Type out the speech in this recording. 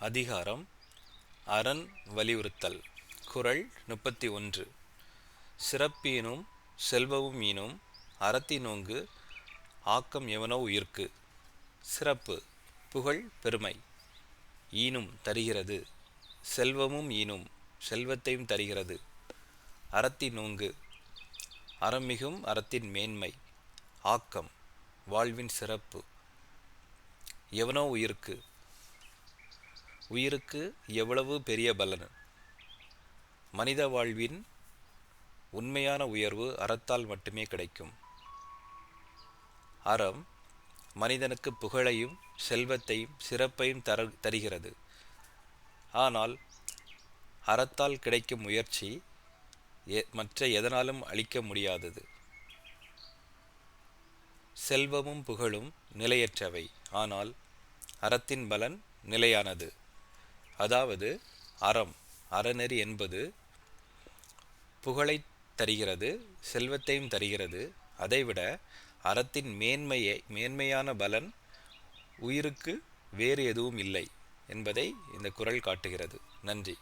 அதிகாரம் அரண் வலியுறுத்தல் குறள் முப்பத்தி ஒன்று. சிறப்பீனும் செல்வமும் ஈனும் அறத்தினோங்கு ஆக்கம் எவனோ உயிர்க்கு. சிறப்பு புகழ் பெருமை. ஈனும் தருகிறது. செல்வமும் ஈனும் செல்வத்தையும் தருகிறது. அறத்தினோங்கு அறமிகும் அறத்தின் மேன்மை. ஆக்கம் வாழ்வின் சிறப்பு. எவனோ உயிர்க்கு. உயிருக்கு எவ்வளவு பெரிய பலன்? மனித வாழ்வின் உண்மையான உயர்வு அறத்தால் மட்டுமே கிடைக்கும். அறம் மனிதனுக்கு புகழையும் செல்வத்தையும் சிறப்பையும் தர தருகிறது. ஆனால் அறத்தால் கிடைக்கும் முயற்சி எ- மற்ற எதனாலும் அளிக்க முடியாதது. செல்வமும் புகழும் நிலையற்றவை. ஆனால் அறத்தின் பலன் நிலையானது. அதாவது அறம் அறநெறி என்பது புகழை தருகிறது செல்வத்தையும் தருகிறது. அதைவிட அறத்தின் மேன்மையை மேன்மையான பலன் உயிருக்கு வேறு எதுவும் இல்லை என்பதை இந்த குரல் காட்டுகிறது. நன்றி.